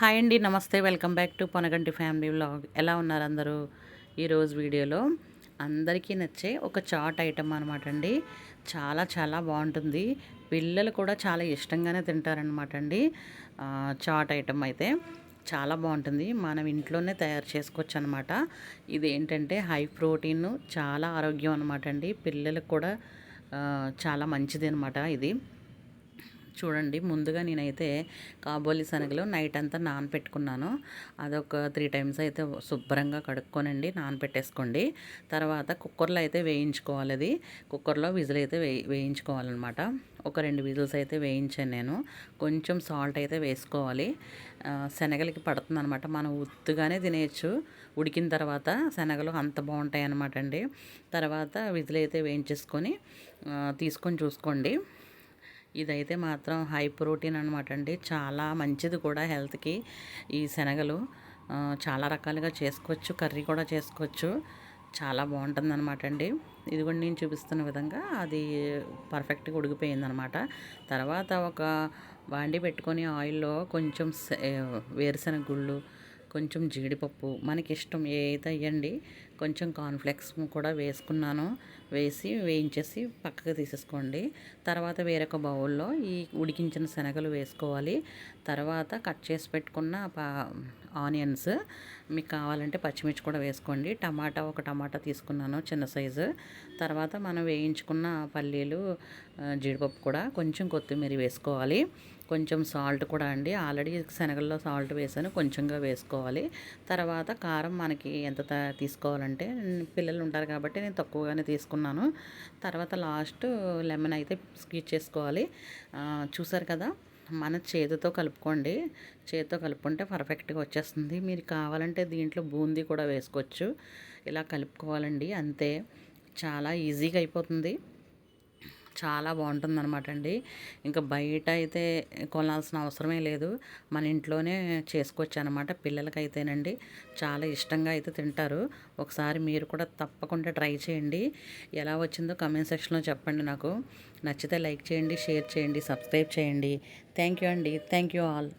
Hi అండి నమస్తే. Welcome back to Ponaganti family vlog. ఎలా ఉన్నారు అందరూ ఈరోజు వీడియోలో? అందరికీ నచ్చే ఒక చాట్ ఐటమ్ అనమాట అండి. చాలా చాలా బాగుంటుంది. పిల్లలు కూడా చాలా ఇష్టంగానే తింటారనమాట అండి. చాట్ ఐటమ్ అయితే చాలా బాగుంటుంది. మనం ఇంట్లోనే తయారు చేసుకోవచ్చు అనమాట ఇది ఏంటంటే హై ప్రోటీన్ చాలా ఆరోగ్యం అనమాట అండి. పిల్లలకు కూడా చాలా మంచిది అనమాట ఇది. చూడండి ముందుగా నేనైతే కాబోలి శనగలు నైట్ అంతా నానపెట్టుకున్నాను. అదొక త్రీ టైమ్స్ అయితే శుభ్రంగా కడుక్కోనండి నానపెట్టేసుకోండి. తర్వాత కుక్కర్లో అయితే వేయించుకోవాలి అది. కుక్కర్లో విజిల్ అయితే వే వేయించుకోవాలన్నమాట. ఒక రెండు విజిల్స్ అయితే వేయించాను నేను. కొంచెం సాల్ట్ అయితే వేసుకోవాలి. శనగలకి పడుతుంది అనమాట మనం ఉత్తుగానే తినేయచ్చు. ఉడికిన తర్వాత శనగలు అంత బాగుంటాయి అనమాట అండి. తర్వాత విజిల్ అయితే వేయించేసుకొని తీసుకొని చూసుకోండి. ఇదైతే మాత్రం హై ప్రోటీన్ అనమాట అండి. చాలా మంచిది కూడా హెల్త్కి ఈ శనగలు. చాలా రకాలుగా చేసుకోవచ్చు కర్రీ కూడా చేసుకోవచ్చు. చాలా బాగుంటుంది అనమాట అండి. ఇది కూడా నేను చూపిస్తున్న విధంగా అది పర్ఫెక్ట్గా ఉడికిపోయిందనమాట తర్వాత ఒక వాండి పెట్టుకొని ఆయిల్లో కొంచెం వేరుశనగ గుళ్ళు కొంచెం జీడిపప్పు మనకి ఇష్టం ఏ అయితే అయ్యండి కొంచెం కార్న్ఫ్లెక్స్ కూడా వేసుకున్నాను. వేసి వేయించేసి పక్కకు తీసేసుకోండి. తర్వాత వేరొక బౌల్లో ఈ ఉడికించిన శనగలు వేసుకోవాలి. తర్వాత కట్ చేసి పెట్టుకున్న పా ఆనియన్స్. మీకు కావాలంటే పచ్చిమిర్చి కూడా వేసుకోండి. టమాటా ఒక టమాటా తీసుకున్నాను చిన్న సైజు. తర్వాత మనం వేయించుకున్న పల్లీలు జీడిపప్పు కూడా కొంచెం కొత్తిమీర వేసుకోవాలి. కొంచెం సాల్ట్ కూడా అండి. ఆల్రెడీ శనగల్లో సాల్ట్ వేసాను. కొంచెంగా వేసుకోవాలి. తర్వాత కారం మనకి ఎంత తీసుకోవాలంటే అంటే పిల్లలు ఉంటారు కాబట్టి నేను తక్కువగానే తీసుకున్నాను. తర్వాత లాస్ట్ లెమన్ అయితే స్క్వీజ్ చేసుకోవాలి. చూసారు కదా మన చేతితో కలుపుకోండి. చేతితో కలుపుకుంటే పర్ఫెక్ట్గా వచ్చేస్తుంది. మీరు కావాలంటే దీంట్లో బూందీ కూడా వేసుకోవచ్చు. ఇలా కలుపుకోవాలండి అంతే. చాలా ఈజీగా అయిపోతుంది. చాలా బాగుంటుంది అనమాట అండి. ఇంకా బయట అయితే కొనాల్సిన అవసరమే లేదు. మన ఇంట్లోనే చేసుకోవచ్చు అనమాట పిల్లలకైతేనండి చాలా ఇష్టంగా అయితే తింటారు. ఒకసారి మీరు కూడా తప్పకుండా ట్రై చేయండి. ఎలా వచ్చిందో కమెంట్ సెక్షన్లో చెప్పండి నాకు. నచ్చితే లైక్ చేయండి షేర్ చేయండి సబ్స్క్రైబ్ చేయండి. థ్యాంక్ యూ అండి. Thank you all.